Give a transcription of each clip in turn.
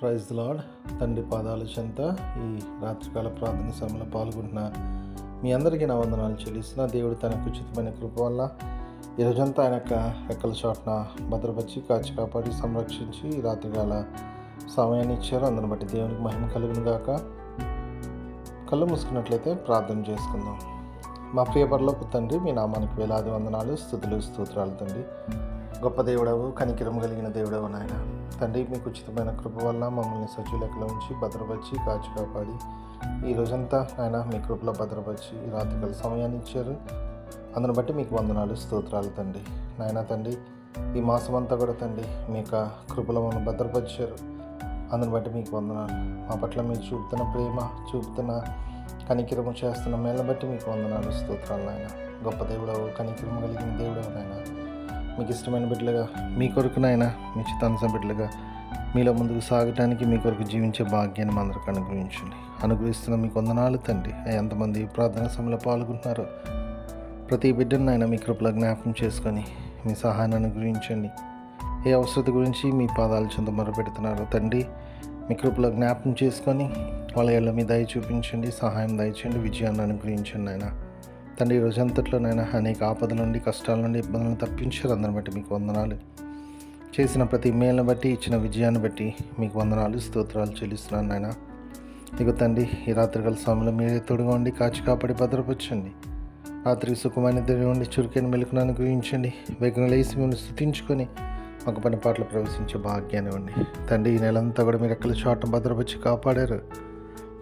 Praise lord తండ్రి పాదాల చెంత ఈ రాత్రికాల ప్రార్థన సమయంలో పాల్గొంటున్న మీ అందరికీ నా వందనాలు చెల్లిస్తున్న. దేవుడు తనకు ఉచితమైన కృప వల్ల ఈ రోజంతా ఆయన యొక్క రెక్కల చాటున భద్రపరిచి కాచి కాపాడి సంరక్షించి ఈ రాత్రికాల సమయాన్ని ఇచ్చారు. అందరిని బట్టి దేవునికి మహిమ కలుగును గాక. కళ్ళు మూసుకున్నట్లయితే ప్రార్థన చేసుకుందాం. మా ప్రియపరలోపు తండ్రి మీ నామానికి వేలాది వందనాలు స్థుతులు స్తోత్రాలు తండ్రి. గొప్ప దేవుడవు కనికిరం కలిగిన దేవుడవు నాయన. తండ్రి మీకు ఉచితమైన కృప వల్ల మమ్మల్ని సజీలకలో ఉంచి భద్రపరిచి కాచి కాపాడి ఈ రోజంతా ఆయన మీ కృపలో భద్రపరిచి రాత్రికల సమయాన్ని ఇచ్చారు. అందును బట్టి మీకు వందనాలు స్తోత్రాలు తండ్రి. నాయన తండ్రి ఈ మాసం అంతా కూడా తండ్రి మీ యొక్క కృపలో మమ్మల్ని భద్రపరిచారు. అందును బట్టి మీకు వందనాలు. మా పట్ల మీరు చూపుతున్న ప్రేమ చూపుతున్న కనికిరము చేస్తున్న మేళ బట్టి మీకు వందనాలు స్తోత్రాలు నాయన. గొప్ప దేవుడవు కనికిరము కలిగిన దేవుడవు నాయన. మీకు ఇష్టమైన బిడ్డలుగా మీ కొరకునైనా మీ చిత్తానుస బిడ్డలుగా మీలో ముందుకు సాగటానికి మీ కొరకు జీవించే భాగ్యాన్ని మా అందరికి అనుగ్రహించండి. అనుగ్రహిస్తున్న మీకు వందనాలు తండ్రి ఎంతమంది ప్రార్థన సమయంలో పాల్గొంటున్నారో ప్రతి బిడ్డను నాయన మీ కృపలో జ్ఞాపకం చేసుకొని మీ సహాయాన్ని అనుగ్రహించండి. ఏ అవసరత గురించి మీ పాదాల చెంత మొరపెడుతున్నారో తండ్రి మీ కృపలో జ్ఞాపకం చేసుకొని వాళ్ళ మీ దయ చూపించండి సహాయం దయచేయండి విజయాన్ని అనుగ్రహించండి ఆయన తండ్రి ఈ రోజంతట్లోనైనా అనేక ఆపదల నుండి కష్టాల నుండి ఇబ్బందులను తప్పించారు అందరిని బట్టి మీకు వందనాలు. చేసిన ప్రతి మేలును బట్టి ఇచ్చిన విజయాన్ని బట్టి మీకు వందనాలు స్తోత్రాలు చెల్లిస్తున్నాను నాయన. మీకు తండ్రి ఈ రాత్రికాల సమయంలో మీరే తోడుగా ఉండి కాచి కాపాడి భద్రపరచండి. రాత్రి సుఖమైన దగ్గర ఉండి చురుకైన మెలుకును అనుగ్రహించండి. వేగం లేసి మిమ్మల్ని స్థుతించుకొని ఒక పని పాటలు ప్రవేశించే భాగ్యాన్ని ఇవ్వండి. తండ్రి ఈ నెలంతా కూడా మీరు ఎక్కడ చోట భద్రపరిచి కాపాడారు?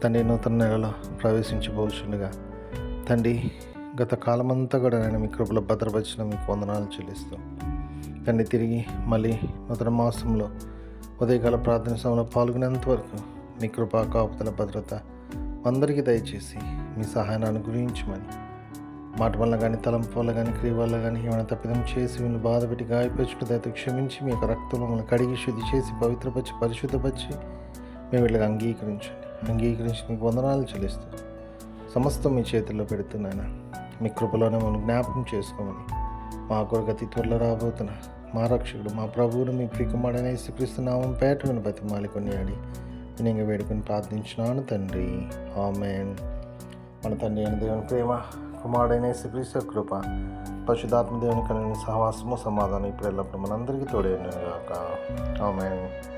తండ్రి నూతన నెలలో ప్రవేశించబోచుండగా. తండ్రి గత కాలమంతా కూడా నేను మీ కృపలో భద్రపరిచిన మీకు వందనాలు చెల్లిస్తాం తండ్రి తిరిగి మళ్ళీ మొదటి మాసంలో ఉదయకాల ప్రార్థన సమయంలో పాల్గొనేంత వరకు మీ కృపా కాపుతల భద్రత అందరికీ దయచేసి మీ సహాయాన్ని అనుగ్రహించమని మాట వల్ల కానీ తలంపు వల్ల కానీ క్రియ వల్ల కానీ ఏమైనా తప్పిదం చేసి వీళ్ళు బాధపెట్టి గాయపరచుకుంటే దయతో క్షమించి మీ యొక్క రక్తంలో కడిగి శుద్ధి చేసి పవిత్రపరిచి పరిశుద్ధపరిచి మేము వీళ్ళకి అంగీకరించండి. అంగీకరించి మీకు వందనాలు చెల్లిస్తాం సమస్తం మీ చేతుల్లో పెడుతున్నాను. మీ కృపలోనే మనం జ్ఞాపకం చేసుకోమని. మా కొరకు అతి త్వరలో రాబోతున్న మా రక్షకుడు మా ప్రభువును మీ ప్రికుమాడైన శ్రీకృష్ణనామం నామం పేట విని బతిమాలి కొనియాడి నేను వేడుకొని ప్రార్థించినాను తండ్రి. ఆమెన్. మన తండ్రి అయిన దేవుని ప్రేమ కుమారుడైన శ్రీకృష్ణ కృప పశుధాత్మ దేవుని కలిగిన సహవాసము సమాధానం ఇప్పుడు ఎల్లప్పుడు మనందరికీ తోడైనగాక ఆమెన్.